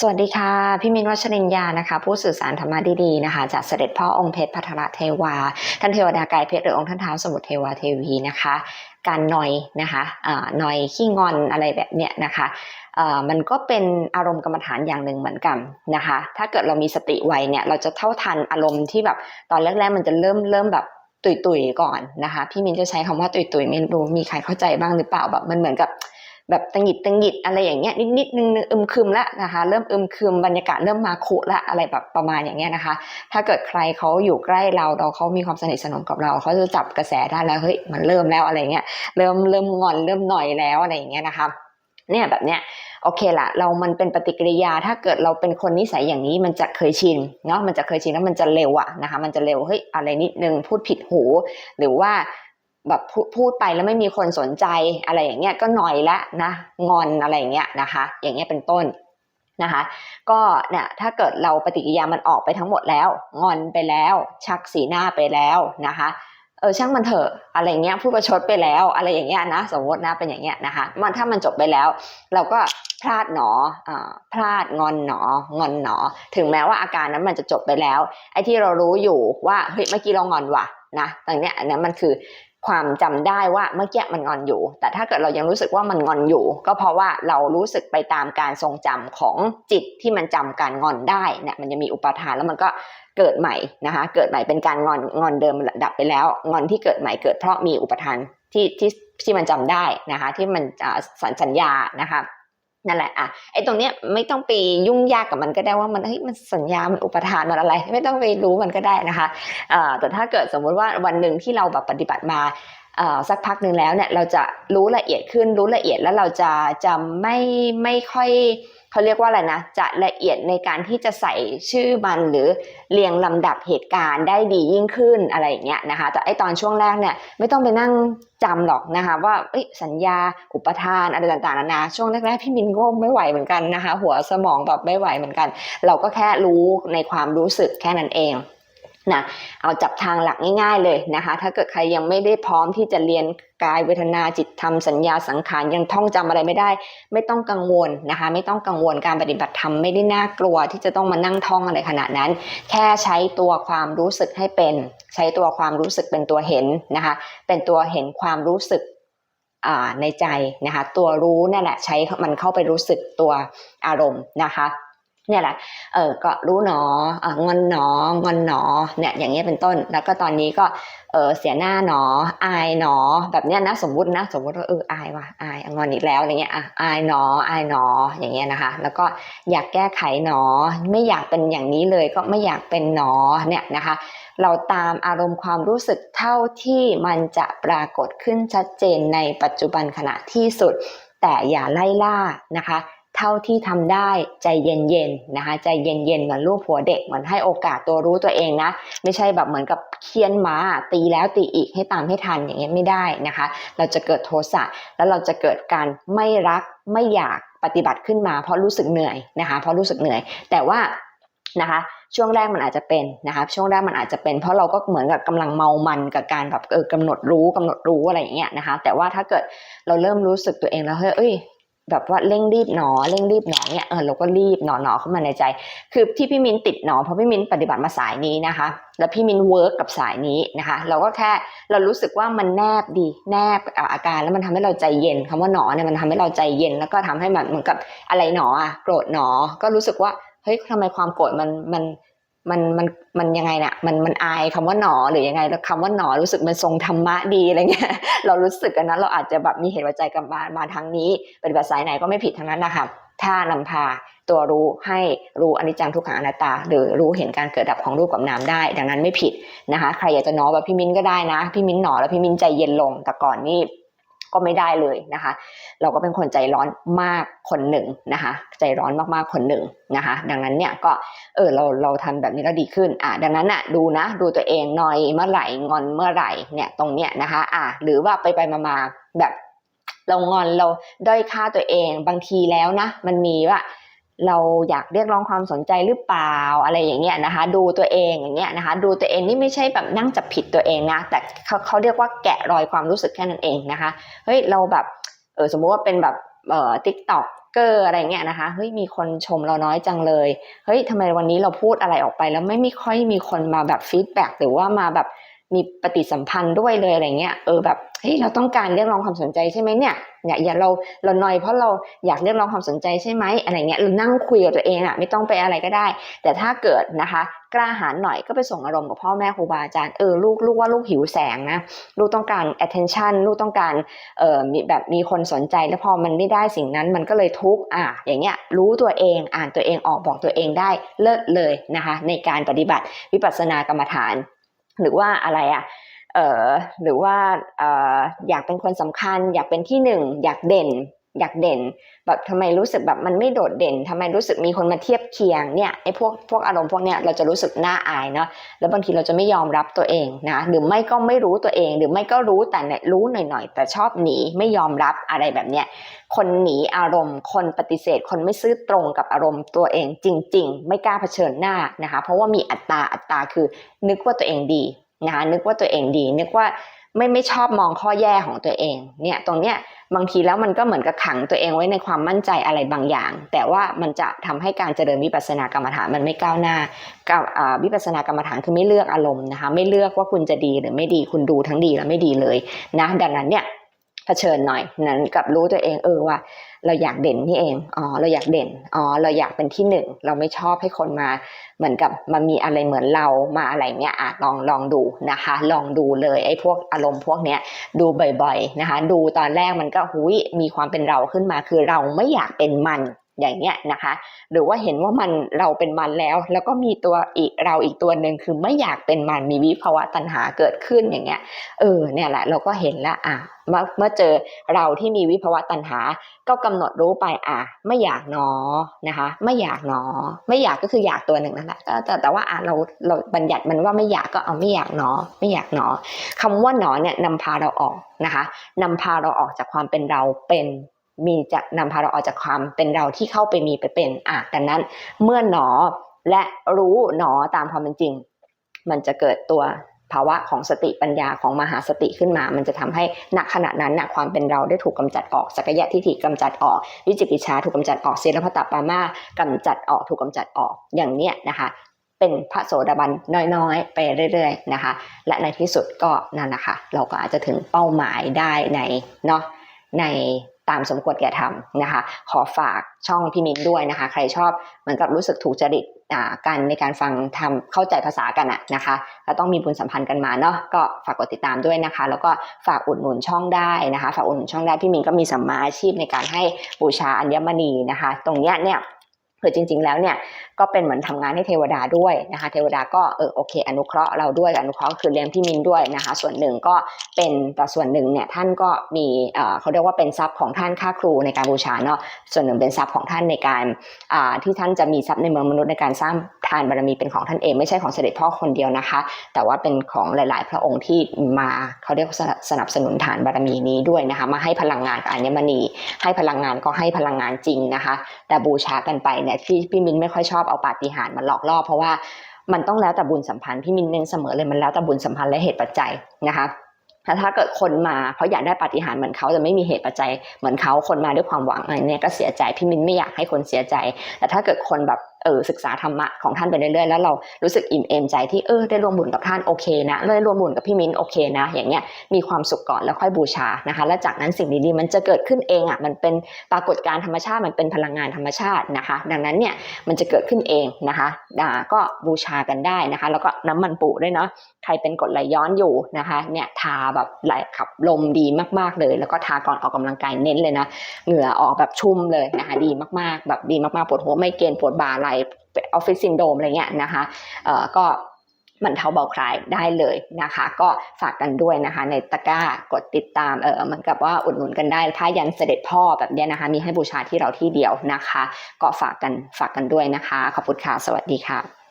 สวัสดีค่ะ พี่มินวัชรินยานะคะ ผู้สื่อสารธรรมะดีๆนะคะ จากเสด็จพ่อองค์เพชรพัทรเทวา ท่านเทวดากายเพชรหรือองค์ท่านเท้าวสมุทรเทวาเทวีนะคะ การนอยนะคะอ่านอยขี้งอนอะไรแบบเนี้ยนะคะอ่อมันก็เป็นอารมณ์กรรมฐานอย่างหนึ่งเหมือนกันนะคะ ถ้าเกิดเรามีสติไวเนี่ยเราจะเท่าทันอารมณ์ที่แบบตอนแรกๆมันจะเริ่มเริ่มแบบตุยๆก่อนนะคะ พี่มินจะใช้คำว่าตุยๆไม่รู้มีใครเข้าใจบ้างหรือเปล่าแบบมันเหมือนกับ แบบตังหิดตังหิดอะไรอย่างเงี้ยนิดนิดนึงอึมครึมละนะคะเริ่มอึมครึมบรรยากาศเริ่มมาขุละอะไรแบบประมาณอย่างเงี้ยนะคะ ถ้าเกิดใครเขาอยู่ใกล้เราเราเขามีความสนิทสนมกับเราเขาจะจับกระแสได้แล้วเฮ้ยมันเริ่มแล้วอะไรเงี้ยเริ่มเริ่มงอนเริ่มหน่อยแล้วอะไรอย่างเงี้ยนะคะเนี่ยแบบเนี้ยโอเคละเรามันเป็นปฏิกิริยาถ้าเกิดเราเป็นคนนิสัยอย่างนี้มันจะเคยชินเนาะมันจะเคยชินแล้วมันจะเร็วอะนะคะมันจะเร็วเฮ้ยอะไรนิดนึงพูดผิดหู หรือว่า แบบพูดไปแล้วไม่มีคนสนใจอะไรอย่างเงี้ยก็หน่อยละนะงอนอะไรอย่างเงี้ยนะคะ อย่างเงี้ยเป็นต้นนะคะก็เนี่ยถ้าเกิดเราปฏิกิริยามันออกไปทั้งหมดแล้ว งอนไปแล้ว ชักสีหน้าไปแล้วนะคะเออช่างมันเถอะอะไรเงี้ยพูดประชดไปแล้วอะไรอย่างเงี้ยนะสมมตินะเป็นอย่างเงี้ยนะคะมันถ้ามันจบไปแล้ว เราก็พลาดหนออพลาดงอนหนองอนหนอ ถึงแม้ว่าอาการนั้นมันจะจบไปแล้ว ไอ้ที่เรารู้อยู่ว่าเฮ้ยเมื่อกี้เรางอนว่ะนะตรงเนี้ยอันนั้นมันคือ ความจำได้ว่าเมื่อกี้มันงอนอยู่ แต่ถ้าเกิดเรายังรู้สึกว่ามันงอนอยู่ ก็เพราะว่าเรารู้สึกไปตามการทรงจำของจิตที่มันจำการงอนได้เนี่ยมันจะมีอุปทานแล้วมันก็เกิดใหม่นะคะ เกิดใหม่เป็นการงอนงอนเดิมมันดับไปแล้ว งอนที่เกิดใหม่เกิดเพราะมีอุปทานที่ที่ที่มันจำได้นะคะ ที่มันอ่าสัญญานะคะ นั่นแหละอะไอ้ตรงเนี้ยไม่ต้องไปยุ่งยากกับมันก็ได้ว่ามันเฮ้ยมันสัญญา มันอุปทานมันอะไร ไม่ต้องไปรู้มันก็ได้นะคะอ่าแต่ถ้าเกิดสมมุติว่าวันหนึ่งที่เราแบบปฏิบัติมาเอ่อสักพักหนึ่งแล้วเนี่ยเราจะรู้ละเอียดขึ้นรู้ละเอียดแล้วเราจะจะไม่ไม่ค่อย เขาเรียกว่าอะไรนะ จะละเอียดในการที่จะใส่ชื่อมันหรือเรียงลำดับเหตุการณ์ได้ดียิ่งขึ้นอะไรอย่างเงี้ยนะคะ แต่ไอตอนช่วงแรกเนี่ยไม่ต้องไปนั่งจำหรอกนะคะ ว่าสัญญาอุปทานอะไรต่างๆนานาช่วงแรกๆพี่มินก็ไม่ไหวเหมือนกันนะคะ หัวสมองแบบไม่ไหวเหมือนกัน เราก็แค่รู้ในความรู้สึกแค่นั้นเอง นะเอาจับทางหลักง่ายๆเลยนะคะ ถ้าเกิดใครยังไม่ได้พร้อมที่จะเรียนกายเวทนาจิตธรรมสัญญาสังขารยังท่องจำอะไรไม่ได้ ไม่ต้องกังวลนะคะ ไม่ต้องกังวลการปฏิบัติธรรมไม่ได้น่ากลัวที่จะต้องมานั่งท่องอะไรขนาดนั้น แค่ใช้ตัวความรู้สึกให้เป็น ใช้ตัวความรู้สึกเป็นตัวเห็นนะคะ เป็นตัวเห็นความรู้สึกในใจนะคะ ตัวรู้นั่นแหละใช้มันเข้าไปรู้สึกตัวอารมณ์นะคะ เนี่ยแหละ เออก็รู้หนอองอนหนองอนหนอ เนี่ย อย่างเงี้ยเป็นต้น แล้วก็ตอนนี้ก็ เออเสียหน้าหนอ อายหนอ แบบเนี้ยนะ สมมตินะ สมมติว่าเอออายว่ะ อายงอนอีกแล้วอะไรเงี้ย อะ อายหนอ อายหนอ อย่างเงี้ยนะคะ แล้วก็อยากแก้ไขหนอ ไม่อยากเป็นอย่างนี้เลย ก็ไม่อยากเป็นหนอ เนี่ยนะคะ เราตามอารมณ์ความรู้สึกเท่าที่มันจะปรากฏขึ้นชัดเจนในปัจจุบันขณะที่สุด แต่อย่าไล่ล่านะคะ เท่าที่ทำได้ใจเย็นๆนะคะใจเย็นๆเหมือนลูกหัวเด็กเหมือนให้โอกาสตัวรู้ตัวเองนะ ไม่ใช่แบบเหมือนกับเคียนม้าตีแล้วตีอีกให้ตามให้ทันอย่างเงี้ยไม่ได้นะคะ เราจะเกิดโทสะแล้วเราจะเกิดการไม่รักไม่อยากปฏิบัติขึ้นมา เพราะรู้สึกเหนื่อยนะคะเพราะรู้สึกเหนื่อย แต่ว่านะคะช่วงแรกมันอาจจะเป็นนะคะช่วงแรกมันอาจจะเป็น เพราะเราก็เหมือนกับกำลังเมามันกับการแบบเออกำหนดรู้กำหนดรู้อะไรอย่างเงี้ยนะคะแต่ว่าถ้าเกิดเราเริ่มรู้สึกตัวเองแล้วเฮ้ย แบบว่าเร่งรีบหนอเร่งรีบหนอเนี่ยเออเราก็รีบหนอหนอเข้ามาในใจ คือที่พี่มินติดหนอเพราะพี่มินปฏิบัติมาสายนี้นะคะ แล้วพี่มินเวิร์กกับสายนี้นะคะ เราก็แค่เรารู้สึกว่ามันแนบดีแนบอาการแล้วมันทำให้เราใจเย็นคำว่าหนอเนี่ยมันทำให้เราใจเย็น แล้วก็ทำให้มันเหมือนกับอะไรหนออะโกรธหนอก็รู้สึกว่าเฮ้ยทำไมความโกรธมันมัน มันมันมันยังไงเนี่ยมันมันอายคำว่าหนอหรือยังไงแล้วคำว่าหนอรู้สึกมันทรงธรรมะดีอะไรเงี้ยเรารู้สึกกันนะเราอาจจะแบบมีเหตุปัจจัยกับมามาทางนี้ปฏิบัติสายไหนก็ไม่ผิดทั้งนั้นนะคะถ้านำพาตัวรู้ให้รู้อนิจจังทุกขังอนัตตา หรือรู้เห็นการเกิดดับของรูปกับนามได้ ดังนั้นไม่ผิดนะคะ ใครอยากจะหนอแบบพี่มิ้นก็ได้นะ พี่มิ้นหนอแล้วพี่มิ้นใจเย็นลงแต่ก่อนนี่ ก็ไม่ได้เลยนะคะ เราก็เป็นคนใจร้อนมากคนหนึ่งนะคะ ใจร้อนมากๆคนหนึ่งนะคะ ดังนั้นเนี่ยก็เออเราเราทำแบบนี้แล้วดีขึ้นอะดังนั้นอะดูนะดูตัวเองหน่อยเมื่อไหร่งอนเมื่อไหร่เนี่ยตรงเนี้ยนะคะอะหรือว่าไปไปมามาแบบเรางอนเราด้อยค่าตัวเองบางทีแล้วนะ มันมีว่า เราอยากเรียกร้องความสนใจหรือเปล่าอะไรอย่างเงี้ยนะคะ ดูตัวเองอย่างเงี้ยนะคะ ดูตัวเองนี่ไม่ใช่แบบนั่งจับผิดตัวเองนะแต่เขาเขาเรียกว่าแกะรอยความรู้สึกแค่นั้นเองนะคะเฮ้ยเราแบบเออสมมุติว่าเป็นแบบเอ่อทิกตอกเกอร์อะไรเงี้ยนะคะเฮ้ยมีคนชมเราน้อยจังเลยเฮ้ยทำไมวันนี้เราพูดอะไรออกไปแล้วไม่ม่ค่อยมีคนมาแบบฟีดแบ็กหรือว่ามาแบบ มีปฏิสัมพันธ์ด้วยเลยอะไรเงี้ยเออแบบเฮ้ยเราต้องการเรียกร้องความสนใจใช่ไหมเนี่ยเนี่ยอย่าเราเราหน่อยเพราะเราอยากเรียกร้องความสนใจใช่ไหมอะไรเงี้ยหรือนั่งคุยกับตัวเองอะไม่ต้องไปอะไรก็ได้ แต่ถ้าเกิดนะคะ กล้าหาญหน่อยก็ไปส่งอารมณ์กับพ่อแม่ครูบาอาจารย์เออลูกลูกว่าลูกหิวแสงนะลูกต้องการ attention ลูกต้องการเอ่อมีแบบมีคนสนใจแล้วพอมันไม่ได้สิ่งนั้นมันก็เลยทุกข์อะอย่างเงี้ยรู้ตัวเองอ่านตัวเองออกบอกตัวเองได้เลิศเลยนะคะ ในการปฏิบัติวิปัสสนากรรมฐาน หรือว่าอะไรอะเออหรือว่าเอออยากเป็นคนสำคัญ อยากเป็นที่หนึ่งอยากเด่น อยากเด่น แบบทำไมรู้สึกแบบมันไม่โดดเด่นทำไมรู้สึกมีคนมาเทียบเคียงเนี่ยไอ้พวกพวกอารมณ์พวกเนี้ยเราจะรู้สึกน่าอายเนาะแล้วบางทีเราจะไม่ยอมรับตัวเองนะหรือไม่ก็ไม่รู้ตัวเอง หรือไม่ก็รู้แต่เนี่ยรู้หน่อยๆ แต่ชอบหนีไม่ยอมรับอะไรแบบเนี้ยคนหนีอารมณ์ คนปฏิเสธ คนไม่ซื่อตรงกับอารมณ์ตัวเองจริง ๆ ไม่กล้าเผชิญหน้านะคะ เพราะว่ามีอัตตาอัตตาคือนึกว่าตัวเองดีนะคะนึกว่าตัวเองดี นึกว่า ไม่ไม่ชอบมองข้อแย่ของตัวเอง เนี่ยตรงเนี้ยบางทีแล้วมันก็เหมือนกับขังตัวเองไว้ในความมั่นใจอะไรบางอย่าง แต่ว่ามันจะทำให้การเจริญวิปัสสนากรรมฐานมันไม่ก้าวหน้ากับวิปัสสนากรรมฐานคือไม่เลือกอารมณ์นะคะ ไม่เลือกว่าคุณจะดีหรือไม่ดีคุณดูทั้งดีและไม่ดีเลยนะดังนั้นเนี่ย เผชิญหน่อยนั้นกับรู้ตัวเองเออว่า เราอยากเด่นนี่เองอ๋อเราอยากเด่นอ๋อเราอยากเป็นที่หนึ่งเราไม่ชอบให้คนมา เหมือนกับมามีอะไรเหมือนเรามาอะไรเนี้ยอะลองลองดูนะคะ ลองดูเลยไอ้พวกอารมณ์พวกเนี้ยดูบ่อยๆนะคะ ดูตอนแรกมันก็หุยมีความเป็นเราขึ้นมาคือเราไม่อยากเป็นมัน อย่างเงี้ยนะคะ หรือว่าเห็นว่ามันเราเป็นมันแล้ว แล้วก็มีตัวอีกเราอีกตัวหนึ่งคือไม่อยากเป็นมันมีวิภาวะตัณหาเกิดขึ้นอย่างเงี้ยเออเนี่ยแหละเราก็เห็นแล้วอะเมื่อเมื่อเจอเราที่มีวิภาวะตัณหา ก็กำหนดรู้ไปอะไม่อยากหนอนะคะ ไม่อยากหนอ ไม่อยากก็คืออยากตัวหนึ่งนั่นแหละแต่แต่ว่าอะเราเราบัญญัติมันว่าไม่อยากก็เอาไม่อยากหนอ ไม่อยากหนอคำว่าหนอเนี่ยนำพาเราออกนะคะนำพาเราออกจากความเป็นเราเป็น มีจะนำพาเราออกจากความเป็นเราที่เข้าไปมีไปเป็นอะดังนั้นเมื่อหนอและรู้หนอตามความเป็นจริง มันจะเกิดตัวภาวะของสติปัญญาของมหาสติขึ้นมา มันจะทำให้ณขณะนั้นนะความเป็นเราได้ถูกกำจัดออกสักยะทิฏฐิกำจัดออก วิจิกิจฉาถูกกำจัดออกเสรพตปามากำจัดออกถูกกำจัดออกอย่างเนี้ยนะคะ เป็นพระโสดาบันน้อยๆ ไปเรื่อยๆนะคะ และในที่สุดก็นั่นแหละค่ะเราก็อาจจะถึงเป้าหมายได้ในเนาะใน ตามสมควรแก่ทำนะคะ ขอฝากช่องพี่มินด้วยนะคะ ใครชอบเหมือนกับรู้สึกถูกจริตอ่ากันในการฟังทำเข้าใจภาษากันอะนะคะก็ต้องมีบุญสัมพันธ์กันมาเนาะก็ฝากกดติดตามด้วยนะคะ แล้วก็ฝากอุดหนุนช่องได้นะคะ ฝากอุดหนุนช่องได้พี่มินก็มีสัมมาอาชีพในการให้บูชาอัญมณีนะคะ ตรงเนี้ยเนี่ย คือจริง ๆ แล้วเนี่ยก็เป็นเหมือนทำงานให้เทวดาด้วยนะคะเทวดาก็เออโอเค อนุเคราะห์เราด้วยอนุเคราะห์คือเลี้ยงพี่มินด้วยนะคะ ส่วนหนึ่งก็เป็นแต่ส่วนหนึ่งเนี่ยท่านก็มีเอ่อเขาเรียกว่าเป็นทรัพย์ของท่านค่าครูในการบูชาเนาะส่วนหนึ่งเป็นทรัพย์ของท่านในการอ่าที่ท่านจะมีทรัพย์ในเมืองมนุษย์ในการสร้างทานบารมีเป็นของท่านเองไม่ใช่ของเสด็จพ่อคนเดียวนะคะ แต่ว่าเป็นของหลาย ๆ พระองค์ที่มาเขาเรียกสนับสนับสนุนฐานบารมีนี้ด้วยนะคะมาให้พลังงานกับอัญมณีให้พลังงานก็ให้พลังงานจริงนะคะ แต่บูชากันไปเนี่ยที่พี่มินไม่ค่อยชอบเอาปาฏิหาริย์มาหลอกล่อเพราะว่ามันต้องแล้วแต่บุญสัมพันธ์พี่มินเน้นเสมอเลยมันแล้วแต่บุญสัมพันธ์และเหตุปัจจัยนะคะถ้าถ้าเกิดคนมาเพราะอยากได้ปาฏิหาริย์เหมือนเขาจะไม่มีเหตุปัจจัยเหมือนเขาคนมาด้วยความหวังอะไรเนี่ยก็เสียใจพี่มินไม่อยากให้คนเสียใจ แต่ถ้าเกิดคนแบบ เออศึกษาธรรมะของท่านไปเรื่อยๆแล้วเรารู้สึกอิ่มเอมใจที่เออได้ร่วมบุญกับท่านโอเคนะได้ร่วมบุญกับพี่มิ้นโอเคนะ อย่างเงี้ยมีความสุขก่อนแล้วค่อยบูชานะคะ แล้วจากนั้นสิ่งดีๆมันจะเกิดขึ้นเองอะมันเป็นปรากฏการธรรมชาติมันเป็นพลังงานธรรมชาตินะคะ ดังนั้นเนี่ยมันจะเกิดขึ้นเองนะคะอ่าก็บูชากันได้นะคะ แล้วก็น้ำมันปูด้วยเนาะใครเป็นกดไหลย้อนอยู่นะคะเนี่ยทาแบบไหลขับลมดีมากๆเลย แล้วก็ทาก่อนออกกำลังกายเน้นเลยนะเหงื่อออกแบบชุ่มเลยนะคะดีมากๆ แบบดีมากๆปวดหัวไม่เกณฑ์ปวดบ่าไหลออฟฟิศซินโดมอะไรเงี้ยนะคะเอ่อก็มันเทาเบาคลายได้เลยนะคะ ก็ฝากกันด้วยนะคะ ในตะกร้ากดติดตามเออเหมือนกับว่าอุดหนุนกันได้ผ้ายันเสด็จพ่อแบบเนี้ยนะคะ มีให้บูชาที่เราที่เดียวนะคะ ก็ฝากกันฝากกันด้วยนะคะ ขอบคุณค่ะ สวัสดีค่ะ